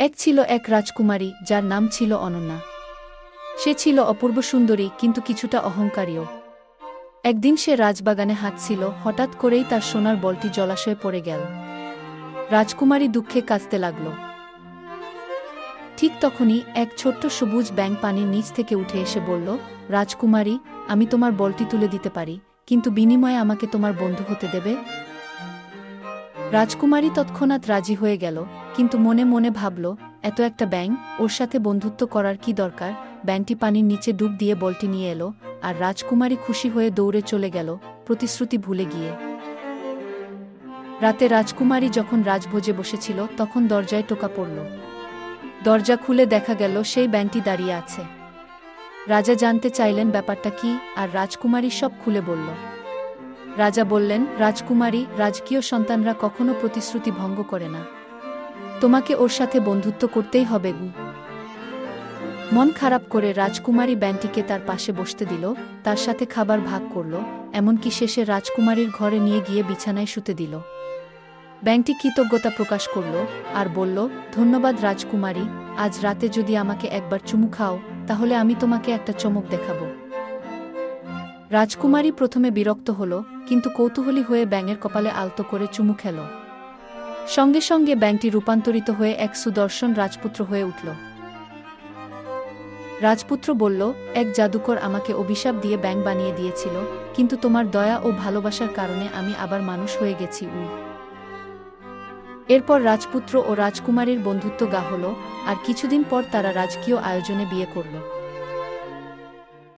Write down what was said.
এক ছিল এক রাজকুমারী, যার নাম ছিল অনন্যা। সে ছিল অপূর্ব সুন্দরী, কিন্তু কিছুটা অহংকারীও। একদিন সে রাজবাগানে হাঁটছিল, হঠাৎ করেই তার সোনার বলটি জলাশয়ে পড়ে গেল। রাজকুমারী দুঃখে কাঁদতে লাগল। ঠিক তখনই এক ছোট্ট সবুজ ব্যাং পানির নিচ থেকে উঠে এসে বলল, রাজকুমারী, আমি তোমার বলটি তুলে দিতে পারি, কিন্তু বিনিময়ে আমাকে তোমার বন্ধু হতে দেবে? রাজকুমারী তৎক্ষণাৎ রাজি হয়ে গেল, কিন্তু মনে মনে ভাবল, এত একটা ব্যাং ওর সাথে বন্ধুত্ব করার কি দরকার? ব্যাংটি পানির নিচে ডুব দিয়ে বলটি নিয়ে এলো, আর রাজকুমারী খুশি হয়ে দৌড়ে চলে গেল, প্রতিশ্রুতি ভুলে গিয়ে। রাতে রাজকুমারী যখন রাজভোজে বসেছিল, তখন দরজায় টোকা পড়ল। দরজা খুলে দেখা গেল, সেই ব্যাংকটি দাঁড়িয়ে আছে। রাজা জানতে চাইলেন ব্যাপারটা কি, আর রাজকুমারী সব খুলে বলল রাজা বললেন, রাজকুমারী, রাজকীয় সন্তানরা কখনো প্রতিশ্রুতি ভঙ্গ করে না। তোমাকে ওর সাথে বন্ধুত্ব করতেই হবে, গু। মন খারাপ করে রাজকুমারী ব্যান্টিকে তার পাশে বসতে দিল, তার সাথে খাবার ভাগ করল, এমনকি শেষে রাজকুমারীর ঘরে নিয়ে গিয়ে বিছানায় শুতে দিল। ব্যাংকটি কৃতজ্ঞতা প্রকাশ করল আর বলল, ধন্যবাদ রাজকুমারী, আজ রাতে যদি আমাকে একবার চুমু খাও, তাহলে আমি তোমাকে একটা চমক দেখাবো। রাজকুমারী প্রথমে বিরক্ত হল, কিন্তু কৌতূহলী হয়ে ব্যাঙের কপালে আলতো করে চুমু খেল। সঙ্গে সঙ্গে ব্যাংকটি রূপান্তরিত হয়ে এক সুদর্শন রাজপুত্র হয়ে উঠল। রাজপুত্র বলল, এক জাদুকর আমাকে অভিশাপ দিয়ে ব্যাং বানিয়ে দিয়েছিল, কিন্তু তোমার দয়া ও ভালোবাসার কারণে আমি আবার মানুষ হয়ে গেছি উ এরপর রাজপুত্র ও রাজকুমারীর বন্ধুত্ব গা হল, আর কিছুদিন পর তারা রাজকীয় আয়োজনে বিয়ে করল।